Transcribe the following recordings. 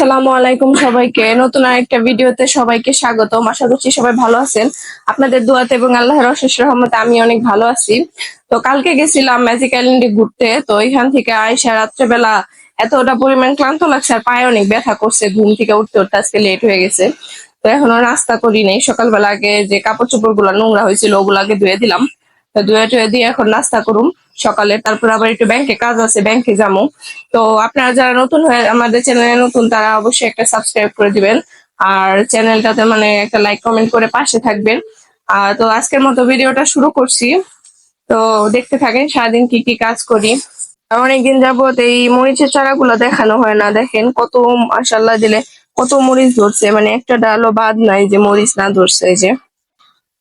আসসালামু আলাইকুম সবাইকে। নতুন আরেকটা ভিডিওতে সবাইকে স্বাগতম। আশা করছি সবাই ভালো আছেন। আপনাদের দোয়াতে এবং আল্লাহর অশেষ রহমতে আমি অনেক ভালো আছি। তো কালকে গেছিলাম ম্যাজিক আইল্যান্ডে ঘুরতে। তো এখান থেকে আয়সা রাত্রেবেলা এতটা পরিমাণ ক্লান্ত লাগছে আর পায়ে অনেক ব্যথা করছে। ঘুম থেকে উঠতে উঠতে আজকে লেট হয়ে গেছে। তো এখনও নাস্তা করি নেই। সকালবেলা আগে যে কাপড় চোপড়গুলো নোংরা হয়েছিল ওগুলো আগে ধুয়ে দিলাম। টুয়ে দিয়ে এখন নাস্তা করুম সকালে, তারপর আবার একটু ব্যাংকে কাজ আছে ব্যাংকে যাব তো আপনারা যারা নতুন হয়ে আমাদের চ্যানেলে নতুন, তারা অবশ্যই একটা সাবস্ক্রাইব করে দিবেন। আর চ্যানেলটাতে মানে একটা লাইক কমেন্ট করে পাশে থাকবেন। আর তো আজকের মতো ভিডিওটা শুরু করছি। তো দেখতে থাকেন সারাদিন কি কি কাজ করি। অনেকদিন যাবত এই মরিচের চারাগুলো দেখানো হয় না, দেখেন কত মাসাল্লাহ দিলে কত মরিচ ধরছে। মানে একটা ডালও বাদ নাই যে মরিচ না ধরছে এই যে।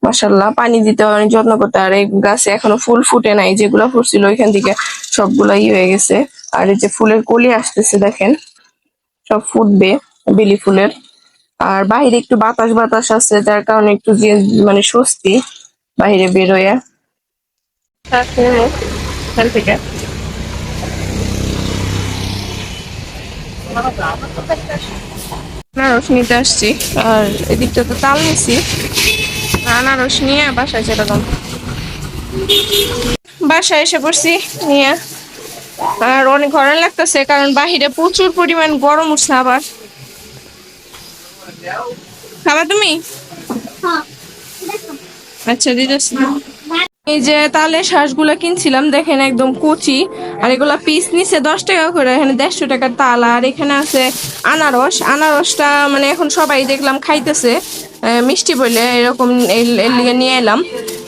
মাসাল্লাহ পানি দিতে অনেক যত্ন করতে আর এই গাছে এখনও ফুল ফুটে নাই যেগুলো ফুটছিল ওইখান থেকে সবগুলো ই হয়ে গেছে। আর এই যে ফুলের কলি আসতেছে দেখেন। সব ফুটবে বেলি ফুলের। আর বাইরে একটু বাতাস বাতাস আছে যার কারণে একটু যে মানে স্বস্তি বাইরে বেরোয় এখান থেকে। আনারস নিতে আসছি আর এদিকটা তো তাল নিছি। আনারস নিয়ে বাসায় বাসায় এসে পড়ছি নিয়ে। আর অনেক গরম লাগতেছে কারণ বাহিরে প্রচুর পরিমাণ গরম উঠছে আবার। খাবা তুমি? আচ্ছা দিতেছি। এই যে তালের শ্বাসগুলো কিনছিলাম দেখেন একদম কচি। আর এগুলা পিস নিচে দশ টাকা করে এখানে দেড়শো টাকার তাল। আর এখানে আছে আনারস। আনারসটা মানে এখন সবাই দেখলাম খাইতেছে। মিষ্টি বলে এরকম এর লিগে নিয়ে এলাম।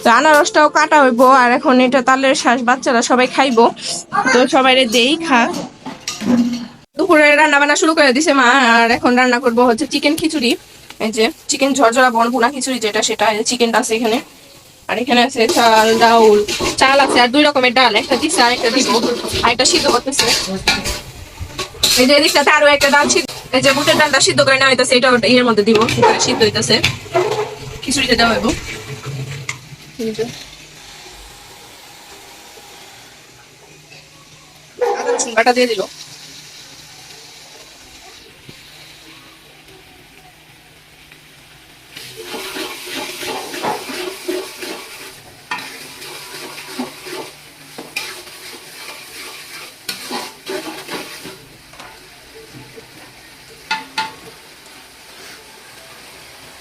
তো আনারসটাও কাটা হইবো, আর এখন এটা তালের শ্বাস বাচ্চারা সবাই খাইবো। তো সবাই দেই খা। দুপুরে রান্না বান্না শুরু করে দিছে মা, আর এখন রান্না করব হচ্ছে চিকেন খিচুড়ি। এই যে চিকেন ঝরঝরা বন ভুনা খিচুড়ি যেটা, সেটা চিকেনটা আছে এখানে। আর এখানে আছে চাল, ডাউল, চাল আছে, আর দুই রকমের ডাল, একটা দিচ্ছে আর একটা দিব। আর একটা সিদ্ধ করতেছে। এই যে এদিকটাতে আরও একটা ডাল সিদ্ধ এই যে বুটের ডালটা সিদ্ধ করে নেওয়া হইতেছে এটা ইয়ের মধ্যে দিব সিদ্ধ হইতেছে। খিচুড়িতে দেওয়া হইব। বাটা দিয়ে দিল।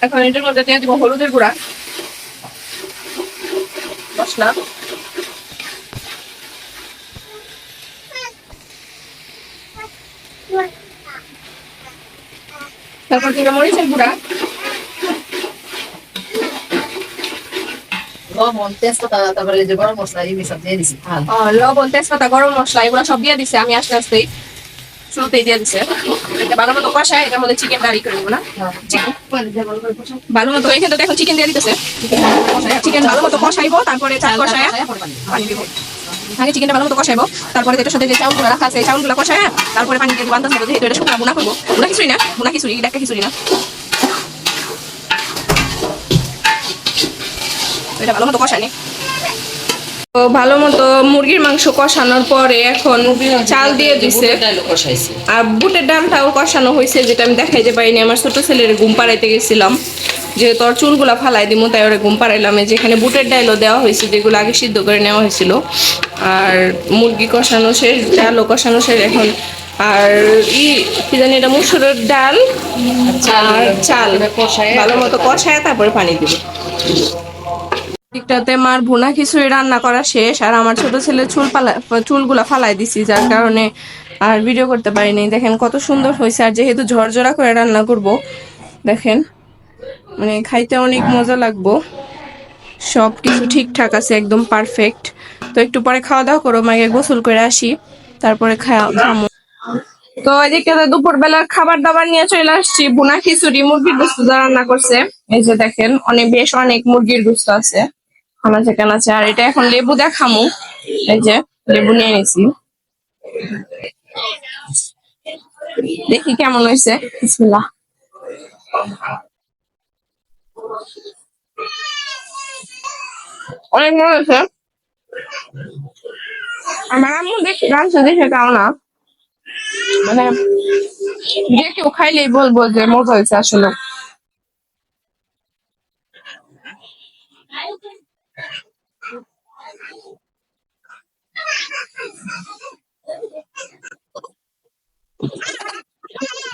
এখন এটার মধ্যে দিয়ে দিব হলুদের গুঁড়া। মশলা। তারপর দিব মরিচের গুঁড়া। লবণ তেজপাতা তারপরে যে গরম মশলা এগুলি সব দিয়ে দিছি। লবণ তেজপাতা গরম মশলা এগুলো সব দিয়ে দিছে আমি আস্তে আস্তেই। শুরুতেই দিয়ে এটা ভালো মতো কষায় এটার মধ্যে চিকেন ডারি করে না? ভালো মতো, এখানে এখন চিকেন দিয়ে দিতেছে। চিকেন ভালো মতো কষাইবো, তারপরে চাল কষায় পানি দিব। আগে চিকেনটা ভালো মতো কষাইবো, তারপরে এটার সাথে যে চাউলগুলো রাখা আছে, এই চাউলগুলো কষায়, তারপরে পানি দিয়ে দিব যেহেতু এটা শুকনা বুনা করব। বুনা খিচুড়ি না বুনা খিচুড়ি ডাক্কা খিচুড়ি না। এটা ভালো মতো কষানি তো ভালো মতো মুরগির মাংস কষানোর পরে এখন চাল দিয়ে দিছে। আর বুটের ডালটাও কষানো হয়েছে যেটা আমি দেখাইতে পারিনি। আমার ছোট ছেলের ঘুম পাড়াইতে গেছিলাম। যেহেতু ওর চুলগুলা ফালাই দিমু তাই ওরা ঘুম পাড়াইলাম। যেখানে বুটের ডালও দেওয়া হয়েছে যেগুলো আগে সিদ্ধ করে নেওয়া হয়েছিল। আর মুরগি কষানো শেষ ডালও কষানো শেষ এখন। আর ই কি জানি এটা মুসুরের ডাল আর চাল। কষায় ভালো মতো কষায় তারপরে পানি দিব। দিকটাতে মার ভুনা খিচুড়ি রান্না করা শেষ, আর আমার ছোট ছেলে চুল পালা চুলগুলা ফালাই দিছি, যার কারণে আর ভিডিও করতে পারিনি। দেখেন কত সুন্দর হয়েছে, আর যেহেতু ঝরঝরা করে রান্না করব, দেখেন মানে খাইতে অনেক মজা লাগবো। সব কিছু ঠিকঠাক আছে, একদম পারফেক্ট তো একটু পরে খাওয়া দাওয়া করো, মাকে গোসল করে আসি, তারপরে খাওয়া তো এদিকে দুপুর বেলার খাবার দাবার নিয়ে চলে আসছি বুনা খিচুড়ি, মুরগির গোস্ত রান্না করছে, এই যে দেখেন, অনেক বেশ অনেক মুরগির গোস্ত আছে। আনাচে কানাচে আর এটা এখন লেবু দেখামু। এই যে, লেবু নিয়ে নিছি। দেখি কেমন হয়েছে। বিসমিল্লাহ। অনেক মনে হয়েছে। আমার আম্মু দেখি রাঁধছে দেখে কেমন না। মানে যে কেউ খাইলেই বলব যে মজা হয়েছে আসলে।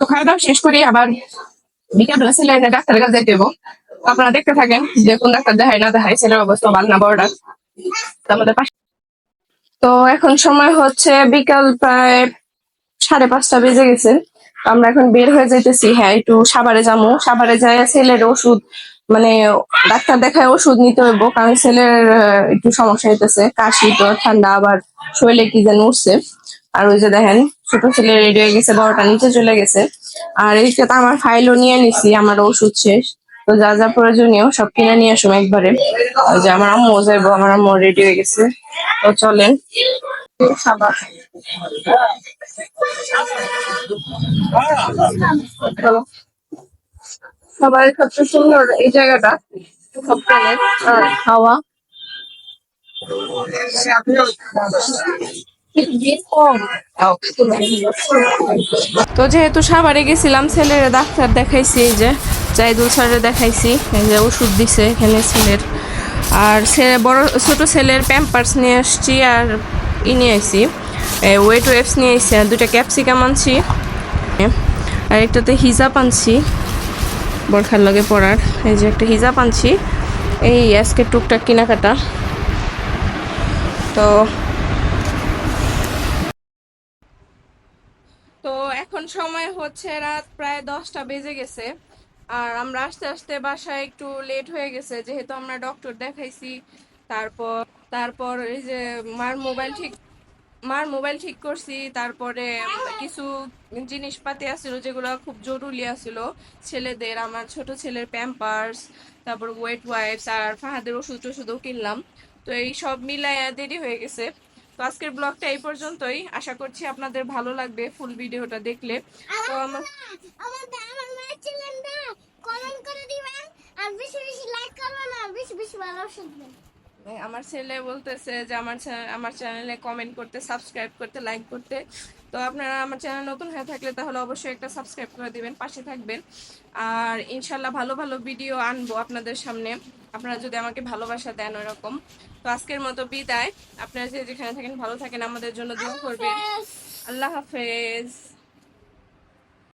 তো খাওয়া দাওয়া শেষ করে আবার বিকালবেলা ছেলে ডাক্তারের কাছে যেতে আপনারা দেখতে থাকেন যে কোন ডাক্তার দেখায় না দেখায় ছেলের অবস্থা ভালো না বড়টা তো আমাদের পাশে তো এখন সময় হচ্ছে বিকাল প্রায় সাড়ে পাঁচটা বেজে গেছে। আমরা এখন বের হয়ে যাইতেছি। হ্যাঁ একটু সাবারে যাব। সাবারে যাই ছেলের ওষুধ মানে ডাক্তার দেখায় ওষুধ নিতে হইব কারণ ছেলের একটু সমস্যা হইতেছে, কাশি তো ঠান্ডা, আবার শরীরে কি যেন উঠছে। আর ওই যে দেখেন, ছোট ছেলে রেডি হয়ে গেছে বড়টা নিচে চলে গেছে। আর এই তো আমার ফাইলও নিয়ে নিছি, আমার ওষুধ শেষ। তো যা যা প্রয়োজনীয় সব কিনে নিয়ে আসুন একবারে। ওই যে আমার আম্মু যাইবো আমার আম্মু রেডি হয়ে গেছে। তো চলেন। সবার সবচেয়ে সুন্দর এই জায়গাটা। আর হাওয়া। তো যেহেতু সাভারে গেছিলাম, ছেলের ডাক্তার দেখাইছি, এই যে জাইদুল স্যারে দেখাইছি, এই যে ওষুধ দিছে এখানে ছেলের। আর ছেলে বড়, ছোট ছেলের প্যাম্পার্স নিয়ে আসছি আর ই নিয়ে আসছি ওয়েট ওয়েবস নিয়ে আসছি আর দুটা ক্যাপসিকাম আনছি, আর একটাতে হিজাব আনছি, বরখার লগে পড়ার এই যে একটা হিজাব আনছি, এই আজকে টুকটাক কেনাকাটা। তো তো এখন সময় হচ্ছে রাত প্রায় দশটা বেজে গেছে। আর আমরা আস্তে আস্তে বাসায় একটু লেট হয়ে গেছে, যেহেতু আমরা ডক্টর দেখাইছি। তারপর তারপর এই যে মার মোবাইল ঠিক, মার মোবাইল ঠিক করছি, তারপরে কিছু জিনিসপাতি আছিল যেগুলো খুব জরুরি আছিল। ছেলেদের, আমার ছোট ছেলের প্যাম্পার্স তারপর ওয়েট ওয়াইপস আর ফাহাদের ওষুধ টষুধও কিনলাম। তো এই সব মিলায় দেরি হয়ে গেছে। তো আজকের ব্লগটা এই পর্যন্তই। আশা করছি আপনাদের ভালো লাগবে ফুল ভিডিওটা দেখলে। তো আমার কমেন্ট করে দিবেন আর বেশি বেশি লাইক করবেন আর বেশি বেশি ভালোবাসা দিবেন। আমার ছেলে বলতেছে যে আমার আমার চ্যানেলে কমেন্ট করতে সাবস্ক্রাইব করতে লাইক করতে। তো আপনারা আমার চ্যানেল নতুন হয়ে থাকলে তাহলে অবশ্যই একটা সাবস্ক্রাইব করে দিবেন পাশে থাকবেন। আর ইনশাল্লাহ ভালো ভালো ভিডিও আনব আপনাদের সামনে। আপনারা যদি আমাকে ভালোবাসা দেন ওরকম। তো আজকের মতো বিদায়। আপনারা যে যেখানে থাকেন ভালো থাকেন আমাদের জন্য দোয়া করবেন। আল্লাহ হাফেজ।